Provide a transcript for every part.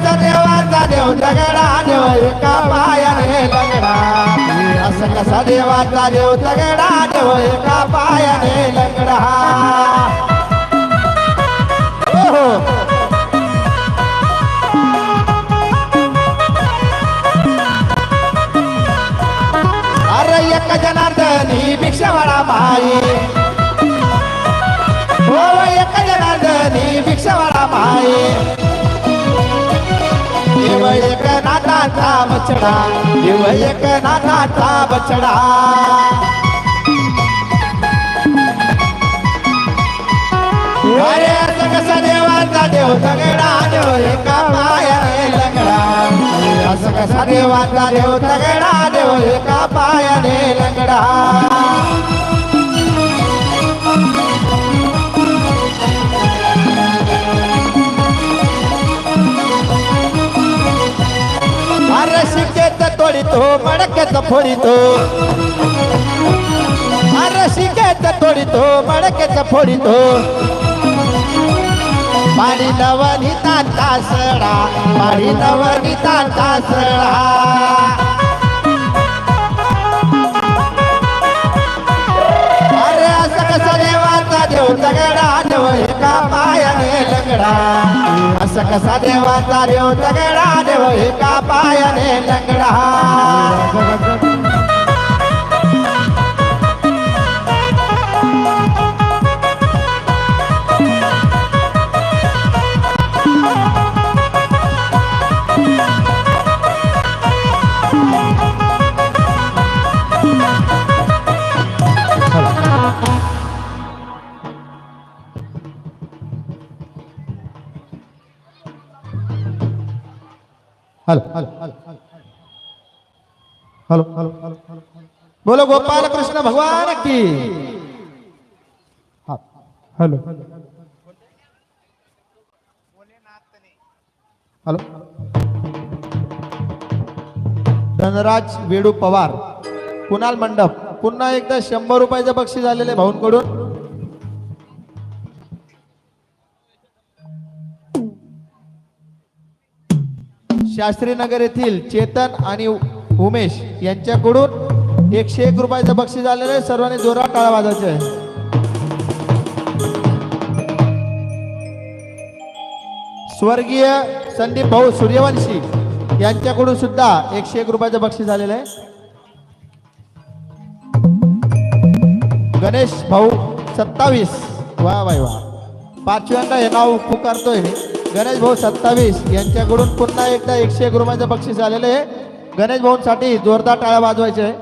देवाचा देवाचा देव दगडा देव एका पायाने लंगडा असं कसा देवाचा देव दगडा देव एका पायाने लंगडा होता बछडा देव एक नाथाचा बछडा. अरे कसा देवाचा देव तगडा देव एका पायाने लंगडा. असं कसा देवाचा देव दगडा देव एका पायाने लंगडा. तोडितो मडकेत फोडितो. अरे तोडितो मडकेत फोडितो. पाणी नवनीता तासडा पाणी नवनीता तासडा अरे असं कसा देवाचा देव दगडा देव हे पायाने लंगडा असं hello. Hello. Hello hello hello बोलो गोपाल कृष्ण भगवान की. हॅलो. हॅलो. धनराज वेडू पवार कुणाल मंडप. पुन्हा एकदा शंभर रुपयाचं बक्षीस आलेले भाऊंकडून. शास्त्रीनगर येथील चेतन आणि उमेश यांच्याकडून एकशे एक रुपयाचं बक्षीस आलेलं आहे. सर्वांनी जोरात टाळा वाजायचं आहे स्वर्गीय संदीप भाऊ सूर्यवंशी यांच्याकडून सुद्धा एकशे एक रुपयाचं बक्षीस आलेलं आहे. गणेश भाऊ सत्तावीस. वा वा वा. पाचव्यांदा हे नाव पुकारतोय गणेश भाऊ सत्तावीस यांच्याकडून पुन्हा एकदा एकशे एक रुपयाचं बक्षीस आलेलं आहे. गणेश भाऊंसाठी जोरदार टाळ्या वाजवायचे आहे.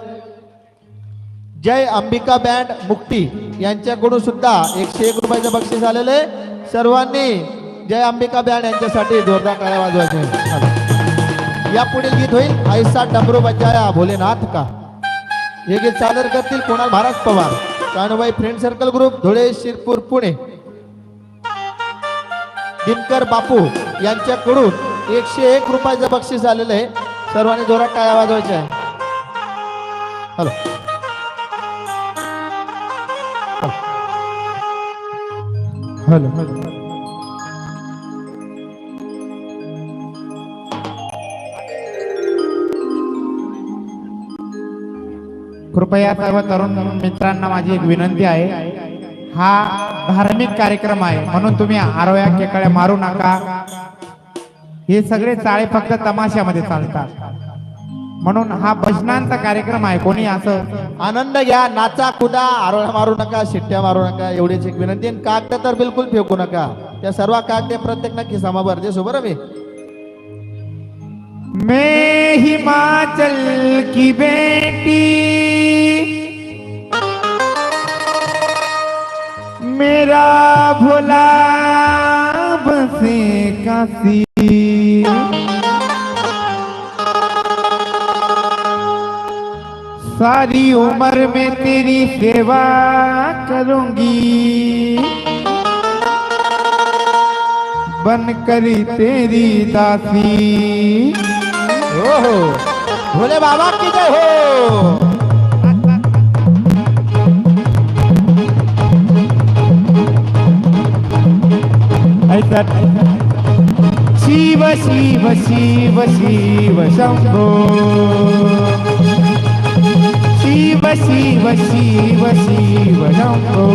जय अंबिका बँड मुक्ती यांच्याकडून सुद्धा एकशे एक रुपयाचं बक्षीस आलेलं आहे. सर्वांनी जय अंबिका बँड यांच्यासाठी जोरदार टाळ्या वाजवायचे आहे. या पुढील गीत होईल ऐसा डमरू बजाया भोलेनाथ का? हे गीत सादर करतील Kunal Bharat Pawar. Kanubai friend circle group Dhule Shirpur Pune. Dinkar Bapu यांच्याकडून एकशे एक रुपयाचं बक्षीस आलेलं आहे. सर्वांनी जोरात टाळ्या वाजवायच्या. आहे हॅलो. हॅलो. हॅलो. कृपया सर्व तरुण मित्रांना माझी एक विनंती आहे. हा धार्मिक कार्यक्रम आहे. म्हणून तुम्ही आरोया केकळ्या मारू नका. हे सगळे चाळे फक्त तमाशामध्ये चालतात. म्हणून हा भजनांचा कार्यक्रम आहे. कोणी असं आनंद घ्या नाचा कुदा आरोळा मारू नका शिट्ट्या मारू नका एवढीच एक विनंती. कागद तर बिलकुल फेकू नका. त्या सर्व कागदे प्रत्येक नक्की समाभर. दे सोबत मी मैं हिमाचल की बेटी. मेरा भोला बसे काशी। सारी उम्र में तेरी सेवा करूँगी। बन करी तेरी दासी। हो हो भोले बाबा की जय हो। ऐसा शिव शिव शिव शिव शंभो. शिव शिव शिव शिव शंभो.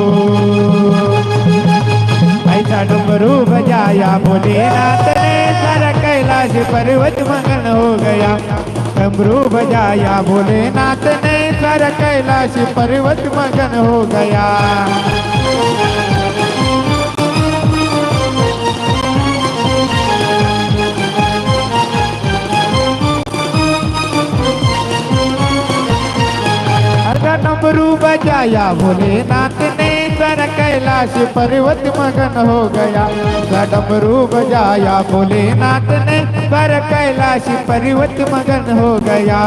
ऐसा डुमरू बजाया भोलेनाथ ने सारा कैलाश पर्वत मगन हो गया. डमरू बजाया भोलेनाथ ने सारा कैलाश पर्वत मगन हो गया. अरे डमरू बजाया भोलेनाथ ने सर कैलाश पर्वत मगन हो गया। अरे डमरू बजाया भोलेनाथ ने सर कैलाश पर्वत मगन हो गया।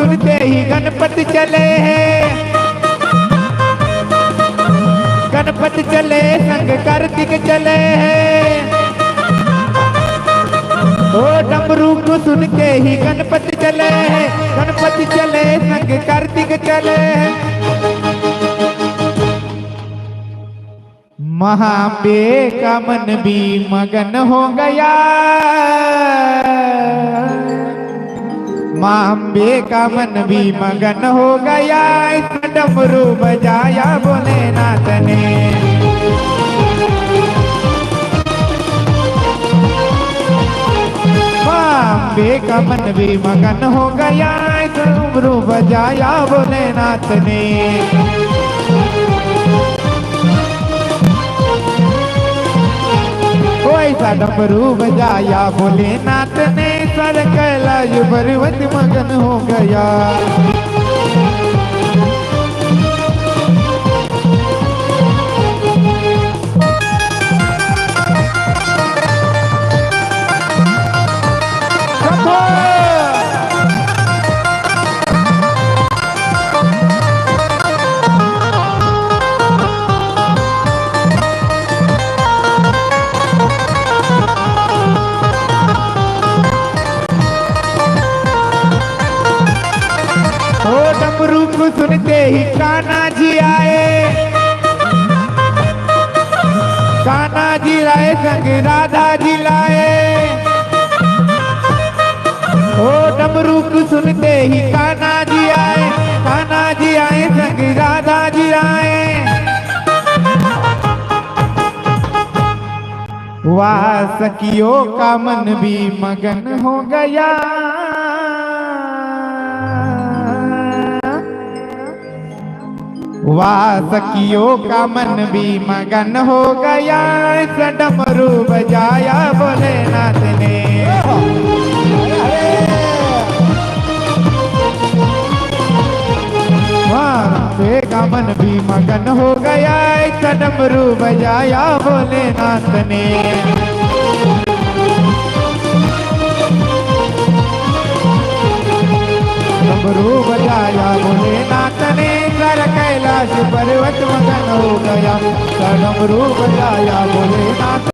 सुनते ही गणपति चले हैं। गणपति चले, संग कार्तिक चले हैं। ओ डमरू को सुन के ही गणपति चले हैं। गणपति चले, संग कार्तिक चले महाबे का मन भी मगन हो गया। माम्बे का मन भी मगन हो गया इस डमरू बजाया भोलेनाथ ने माम्बे का मन भी मगन हो गया इस डमरू बजाया भोलेनाथ ने ऐसा डमरू बजाया भोलेनाथ ने सर कैलाश पर्वत मगन हो गया। ही काना जी आए। कान्हा जी लाए संग राधा जी लाए। ओ डमरू को सुनते ही काना जी आए। काना जी आए संग राधा जी आए। वाह, सखियों का मन भी मगन हो गया। वाह सखियों का मन भी मगन हो गया। इस डमरू बजाया भोलेनाथ ने। का मन भी मगन हो गया। इस डमरू बजाया भोलेनाथ ने। डमरू बजाया भोलेनाथ ने। कर कैलाश पर्वत मगन हो गया सनम रूप लाया भोलेनाथ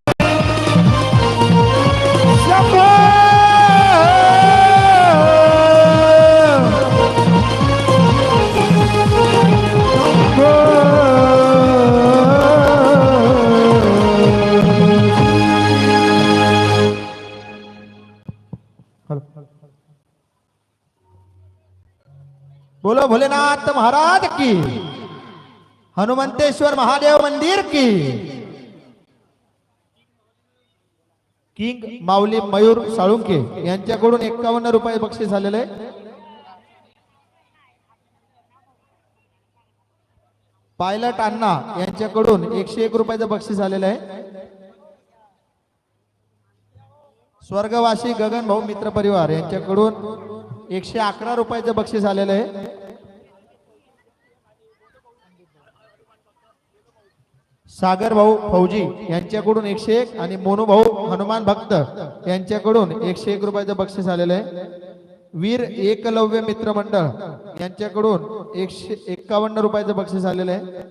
बोलो भोलेनाथ महाराज की। हनुमंतेश्वर महादेव मंदिर की। किंग माऊली मयूर साळुंके यांच्याकडून एक्कावन्न रुपये बक्षीस झालेले पायलट अण्णा यांच्याकडून एकशे एक रुपयाचं बक्षीस आलेलं आहे. स्वर्गवासी गगन भाऊ मित्र परिवार यांच्याकडून एकशे अकरा रुपयाचं बक्षीस आलेलं आहे. सागर भाऊ फौजी यांच्याकडून एकशे एक आणि मोनू भाऊ हनुमान भक्त यांच्याकडून एकशे एक रुपयाचं बक्षीस आलेलं आहे. वीर एकलव्य मित्र मंडळ यांच्याकडून एकशे एक्कावन्न रुपयाचं बक्षीस आलेलं आहे.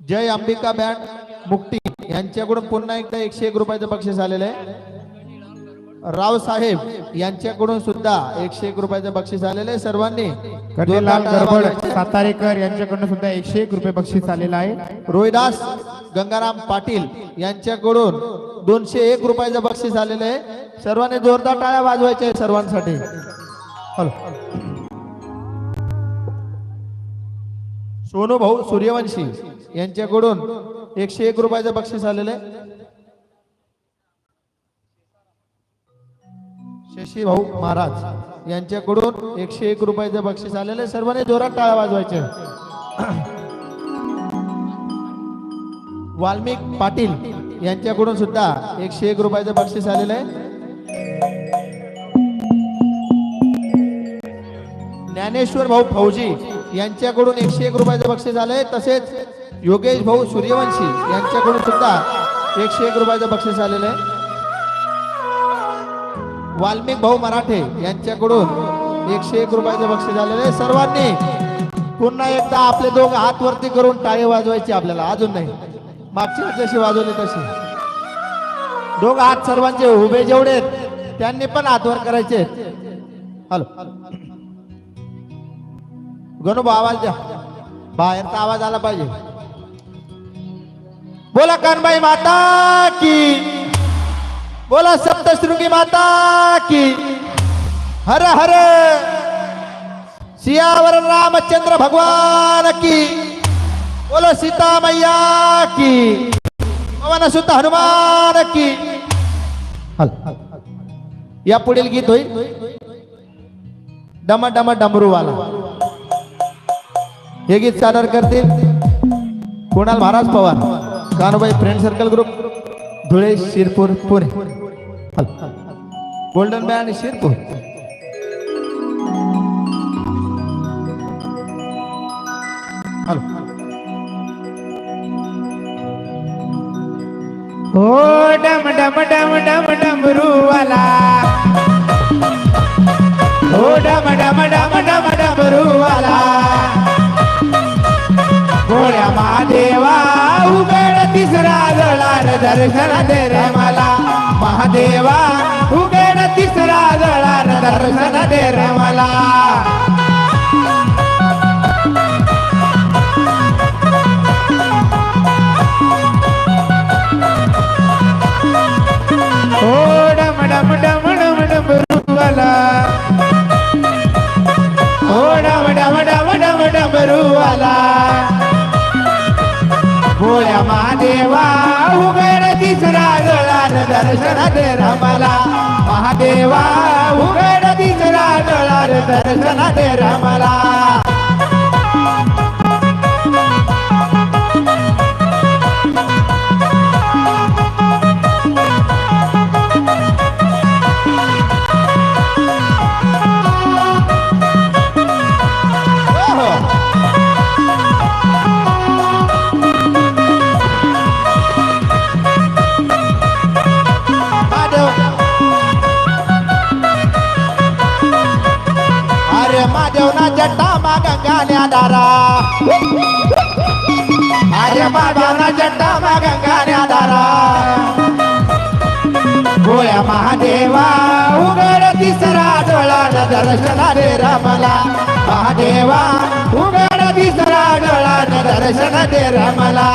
जय अंबिका बँड मुक्ती यांच्याकडून पुन्हा एकदा एकशे एक रुपयाचं बक्षीस आलेलं आहे. रावसाहेब यांच्याकडून सुद्धा एकशे एक रुपयाचं बक्षीस आलेलं आहे सर्वांनी. टाळ्या गरबड. सातारेकर यांच्याकडून सुद्धा एकशे एक रुपये बक्षीस आलेलं आहे. रोहिदास गंगाराम पाटील यांच्याकडून दोनशे एक रुपयाचं बक्षीस आलेलं आहे. सर्वांनी जोरदार टाळ्या वाजवायच्या सर्वांसाठी. हॅलो. सोनू भाऊ सूर्यवंशी यांच्याकडून एकशे एक रुपयाचं बक्षीस आलेलं आहे. शशी भाऊ महाराज यांच्याकडून एकशे एक रुपयाचं बक्षीस आलेलं आहे. सर्वांनी जोरात टाळा वाजवायचे वाल्मिक पाटील यांच्याकडून सुद्धा एकशे एक रुपयाचं बक्षीस आलेलं आहे. ज्ञानेश्वर भाऊ फौजी यांच्याकडून एकशे एक रुपयाचं बक्षीस आलंय तसेच योगेश भाऊ सूर्यवंशी यांच्याकडून सुद्धा एकशे एक रुपयाचं बक्षीस आलेलं आहे. वाल्मिक भाऊ मराठे यांच्याकडून एकशे एक रुपयाचे बक्षीस झालेले आहे. सर्वांनी पुन्हा एकदा आपले दोघं हात वरती करून टाळे वाजवायचे आपल्याला. अजून नाही. मागच्या जशी वाजवली तशी दोघं हात सर्वांचे उभे जेवढे आहेत, त्यांनी पण हातवर करायचे हॅलो. गणू आवाज द्या. बाहेरचा आवाज आला पाहिजे. बोला कानबाई माता की बोला सप्तशृंगी माता की। हर हर। सियावर रामचंद्र भगवान की। बोलो सीता मैया की। पवन सुत हनुमान की। हल हल हल या पुढील गीत होईल। डम डम डमरू वाला हे गीत सादर करतील Kunal Maharaj Pawar Kanubai friend circle group Dhule Shirpur Pune. Golden band Shirpur hello हो डम डम डम डम डमरूवाला. हो डम डम डम डम डमरूवाला. गोळ्या महादेवा उघड तिसरा जळार दर्शन दे रे मा महादेवा उघड तिसरा जळार दर्शन दे रे मला. दर्शन दे रामाला. महादेवा उघड दिसला गळान दर्शन दे रामाला. अरे महादेव ना जट्टा मागा गाण्या दारा गोळ्या महादेवा उघड तिसरा डोळा दर्शन दे रमला. महादेवा उघड तिसरा डोळा दर्शन दे रमला.